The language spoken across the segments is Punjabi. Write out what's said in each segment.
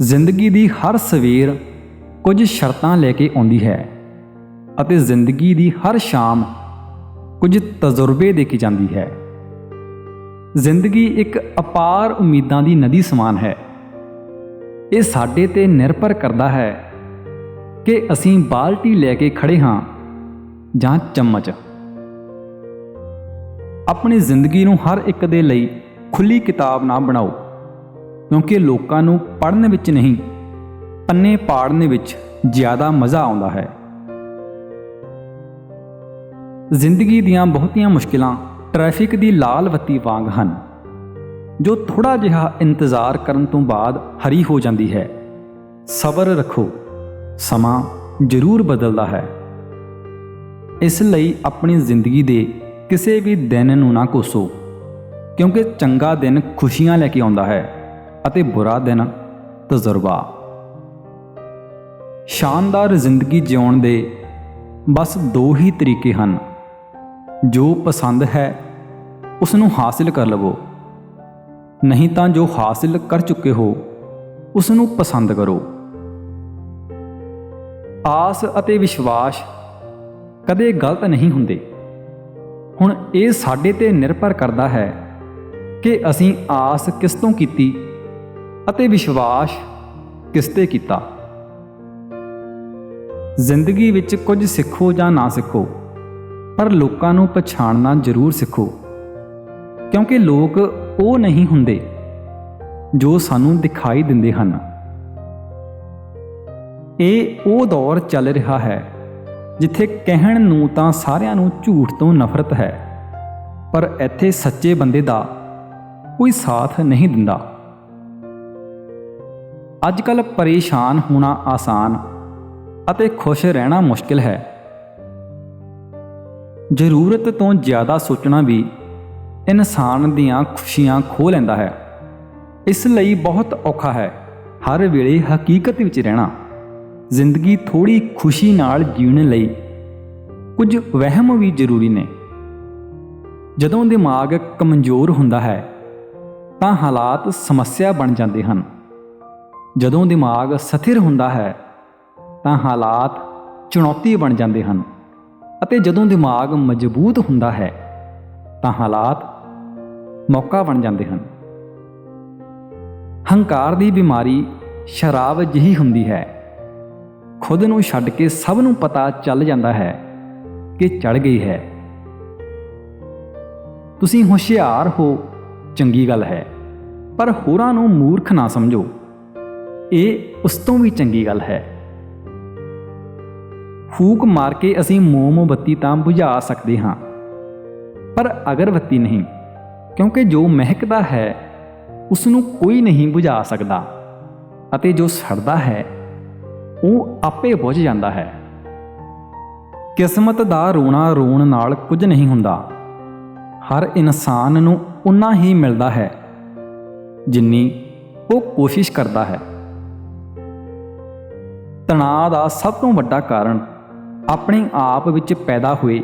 ਜ਼ਿੰਦਗੀ ਦੀ ਹਰ ਸਵੇਰ ਕੁਝ ਸ਼ਰਤਾਂ ਲੈ ਕੇ ਆਉਂਦੀ ਹੈ ਅਤੇ ਜ਼ਿੰਦਗੀ ਦੀ ਹਰ ਸ਼ਾਮ ਕੁਝ ਤਜਰਬੇ ਦੇ ਕੇ ਜਾਂਦੀ ਹੈ। ਜ਼ਿੰਦਗੀ ਇੱਕ ਅਪਾਰ ਉਮੀਦਾਂ ਦੀ ਨਦੀ ਸਮਾਨ ਹੈ। ਇਹ ਸਾਡੇ ਤੇ ਨਿਰਭਰ ਕਰਦਾ ਹੈ ਕਿ ਅਸੀਂ ਬਾਲਟੀ ਲੈ ਕੇ ਖੜੇ ਹਾਂ ਜਾਂ ਚਮਚ। ਆਪਣੀ ਜ਼ਿੰਦਗੀ ਨੂੰ ਹਰ ਇੱਕ ਦੇ ਲਈ ਖੁੱਲੀ ਕਿਤਾਬ ਨਾ ਬਣਾਓ। ਕਿਉਂਕਿ ਲੋਕਾਂ ਨੂੰ ਪੜ੍ਹਨ ਵਿੱਚ ਨਹੀਂ, ਪੰਨੇ ਪਾੜਨ ਵਿੱਚ ਜ਼ਿਆਦਾ ਮਜ਼ਾ ਆਉਂਦਾ ਹੈ। ਜ਼ਿੰਦਗੀ ਦੀਆਂ ਬਹੁਤੀਆਂ ਮੁਸ਼ਕਿਲਾਂ ਟ੍ਰੈਫਿਕ ਦੀ ਲਾਲ ਬੱਤੀ ਵਾਂਗ ਹਨ, ਜੋ ਥੋੜਾ ਜਿਹਾ ਇੰਤਜ਼ਾਰ ਕਰਨ ਤੋਂ ਬਾਅਦ ਹਰੀ ਹੋ ਜਾਂਦੀ ਹੈ। ਸਬਰ ਰੱਖੋ, ਸਮਾਂ ਜ਼ਰੂਰ ਬਦਲਦਾ ਹੈ। ਇਸ ਲਈ ਆਪਣੀ ਜ਼ਿੰਦਗੀ ਦੇ ਕਿਸੇ ਵੀ ਦਿਨ ਨੂੰ ਨਾ ਕੋਸੋ, ਕਿਉਂਕਿ ਚੰਗਾ ਦਿਨ ਖੁਸ਼ੀਆਂ ਲੈ ਕੇ ਆਉਂਦਾ ਹੈ। ਅਤੇ ਬੁਰਾ ਦਿਨ ਤਜਰਬਾ। ਸ਼ਾਨਦਾਰ ਜ਼ਿੰਦਗੀ ਜਿਉਣ ਦੇ ਬਸ ਦੋ ਹੀ ਤਰੀਕੇ ਹਨ। ਜੋ ਪਸੰਦ ਹੈ ਉਸ ਨੂੰ ਹਾਸਿਲ ਕਰ ਲਵੋ। ਨਹੀਂ ਤਾਂ ਜੋ ਹਾਸਿਲ ਕਰ ਚੁੱਕੇ ਹੋ ਉਸ ਨੂੰ ਪਸੰਦ ਕਰੋ। ਆਸ ਅਤੇ ਵਿਸ਼ਵਾਸ ਕਦੇ ਗਲਤ ਨਹੀਂ ਹੁੰਦੇ। ਹੁਣ ਇਹ ਸਾਡੇ ਤੇ ਨਿਰਭਰ ਕਰਦਾ ਹੈ ਕਿ ਅਸੀਂ ਆਸ ਕਿਸ ਤੋਂ ਕੀਤੀ ਅਤੇ ਵਿਸ਼ਵਾਸ ਕਿਸ ਤੇ ਕੀਤਾ? ਜ਼ਿੰਦਗੀ ਵਿੱਚ ਕੁਝ ਸਿੱਖੋ ਜਾਂ ਨਾ ਸਿੱਖੋ, ਪਰ ਲੋਕਾਂ ਨੂੰ ਪਛਾਣਨਾ ਜ਼ਰੂਰ ਸਿੱਖੋ। ਕਿਉਂਕਿ ਲੋਕ ਉਹ ਨਹੀਂ ਹੁੰਦੇ ਜੋ ਸਾਨੂੰ ਦਿਖਾਈ ਦਿੰਦੇ ਹਨ। ਇਹ ਉਹ ਦੌਰ ਚੱਲ ਰਿਹਾ ਹੈ ਜਿੱਥੇ ਕਹਿਣ ਨੂੰ ਤਾਂ ਸਾਰਿਆਂ ਨੂੰ ਝੂਠ ਤੋਂ ਨਫ਼ਰਤ ਹੈ, ਪਰ ਇੱਥੇ ਸੱਚੇ ਬੰਦੇ ਦਾ ਕੋਈ ਸਾਥ ਨਹੀਂ ਦਿੰਦਾ। ਅੱਜ ਕੱਲ ਪਰੇਸ਼ਾਨ ਹੋਣਾ ਆਸਾਨ ਅਤੇ ਖੁਸ਼ ਰਹਿਣਾ ਮੁਸ਼ਕਿਲ ਹੈ। ਜ਼ਰੂਰਤ ਤੋਂ ਜ਼ਿਆਦਾ ਸੋਚਣਾ ਵੀ ਇਨਸਾਨ ਦੀਆਂ ਖੁਸ਼ੀਆਂ ਖੋ ਲੈਂਦਾ ਹੈ। ਇਸ ਲਈ ਬਹੁਤ ਔਖਾ ਹੈ ਹਰ ਵੇਲੇ ਹਕੀਕਤ ਵਿੱਚ ਰਹਿਣਾ। ਜ਼ਿੰਦਗੀ ਥੋੜੀ ਖੁਸ਼ੀ ਨਾਲ ਜੀਣ ਲਈ ਕੁਝ ਵਹਿਮ ਵੀ ਜ਼ਰੂਰੀ ਨੇ। ਜਦੋਂ ਦਿਮਾਗ ਕਮਜ਼ੋਰ ਹੁੰਦਾ ਹੈ ਤਾਂ ਹਾਲਾਤ ਸਮੱਸਿਆ ਬਣ ਜਾਂਦੇ ਹਨ। ਜਦੋਂ ਦਿਮਾਗ ਸਥਿਰ ਹੁੰਦਾ ਹੈ, ਤਾਂ ਹਾਲਾਤ ਚੁਣੌਤੀ ਬਣ ਜਾਂਦੇ ਹਨ ਅਤੇ ਜਦੋਂ ਦਿਮਾਗ ਮਜ਼ਬੂਤ ਹੁੰਦਾ ਹੈ, ਤਾਂ ਹਾਲਾਤ ਮੌਕਾ ਬਣ ਜਾਂਦੇ ਹਨ। ਹੰਕਾਰ ਦੀ ਬਿਮਾਰੀ ਸ਼ਰਾਬ ਜਿਹੀ ਹੁੰਦੀ ਹੈ। ਖੁਦ ਨੂੰ ਛੱਡ ਕੇ ਸਭ ਨੂੰ ਪਤਾ ਚੱਲ ਜਾਂਦਾ ਹੈ ਕਿ ਚੜ ਗਈ ਹੈ। ਤੁਸੀਂ ਹੁਸ਼ਿਆਰ ਹੋ, ਚੰਗੀ ਗੱਲ ਹੈ, ਪਰ ਹੋਰਾਂ ਨੂੰ ਮੂਰਖ ਨਾ ਸਮਝੋ। ਇਹ ਉਸ ਤੋਂ ਵੀ ਚੰਗੀ ਗੱਲ ਹੈ। ਫੂਕ ਮਾਰ ਕੇ ਅਸੀਂ ਮੋਮਬੱਤੀ ਤਾਂ ਬੁਝਾ ਸਕਦੇ ਹਾਂ। ਪਰ ਅਗਰਬੱਤੀ ਨਹੀਂ, ਕਿਉਂਕਿ ਜੋ ਮਹਿਕਦਾ ਹੈ ਉਸ ਨੂੰ ਕੋਈ ਨਹੀਂ ਬੁਝਾ ਸਕਦਾ। ਅਤੇ ਜੋ ਸੜਦਾ ਹੈ, ਉਹ ਆਪੇ ਬੁਝ ਜਾਂਦਾ ਹੈ। ਕਿਸਮਤ ਦਾ ਰੋਣਾ ਰੋਣ ਨਾਲ ਕੁਝ ਨਹੀਂ ਹੁੰਦਾ। ਹਰ ਇਨਸਾਨ ਨੂੰ ਉਨਾ ਹੀ ਮਿਲਦਾ ਹੈ, ਜਿੰਨੀ ਉਹ ਕੋਸ਼ਿਸ਼ ਕਰਦਾ ਹੈ। ਤਣਾਅ ਦਾ ਸਭ ਤੋਂ ਵੱਡਾ ਕਾਰਨ ਆਪਣੇ ਆਪ ਵਿੱਚ ਪੈਦਾ ਹੋਏ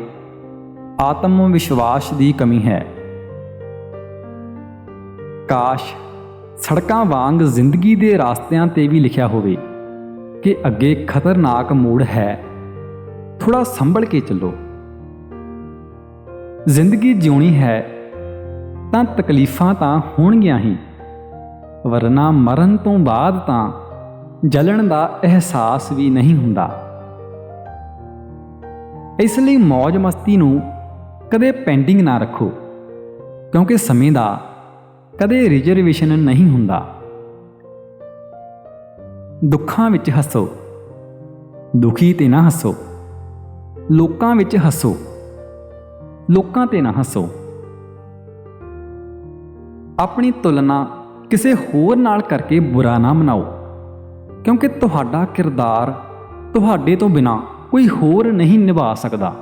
ਆਤਮ ਵਿਸ਼ਵਾਸ ਦੀ ਕਮੀ ਹੈ। ਕਾਸ਼ ਸੜਕਾਂ ਵਾਂਗ ਜ਼ਿੰਦਗੀ ਦੇ ਰਾਸਤਿਆਂ ਤੇ ਵੀ ਲਿਖਿਆ ਹੋਵੇ ਕਿ ਅੱਗੇ ਖਤਰਨਾਕ ਮੋੜ ਹੈ ਥੋੜਾ ਸੰਭਲ ਕੇ ਚੱਲੋ। ਜ਼ਿੰਦਗੀ ਜਿਉਣੀ ਹੈ ਤਾਂ ਤਕਲੀਫਾਂ ਤਾਂ ਹੋਣਗੀਆਂ ਹੀ, ਵਰਨਾ ਮਰਨ ਤੋਂ ਬਾਅਦ ਤਾਂ ਜਲਣ ਦਾ ਅਹਿਸਾਸ ਵੀ ਨਹੀਂ ਹੁੰਦਾ। ਇਸ ਲਈ ਮौज ਮਸਤੀ ਨੂੰ ਕਦੇ ਪੈਂਡਿੰਗ ਨਾ ਰੱਖੋ, ਕਿਉਂਕਿ ਸਮੇਂ ਦਾ ਕਦੇ ਰਿਜ਼ਰਵੇਸ਼ਨ ਨਹੀਂ ਹੁੰਦਾ। ਦੁੱਖਾਂ ਵਿੱਚ ਹੱਸੋ, ਦੁਖੀ ਤੇ ਨਾ ਹੱਸੋ, ਲੋਕਾਂ ਵਿੱਚ ਹੱਸੋ, ਲੋਕਾਂ ਤੇ ਨਾ ਹੱਸੋ। ਆਪਣੀ ਤੁਲਨਾ ਕਿਸੇ ਹੋਰ ਨਾਲ ਕਰਕੇ ਬੁਰਾ ਨਾ ਮਨਾਓ। ਕਿਉਂਕਿ ਤੁਹਾਡਾ ਕਿਰਦਾਰ ਤੁਹਾਡੇ ਤੋਂ ਬਿਨਾ ਕੋਈ ਹੋਰ ਨਹੀਂ ਨਿਭਾ ਸਕਦਾ।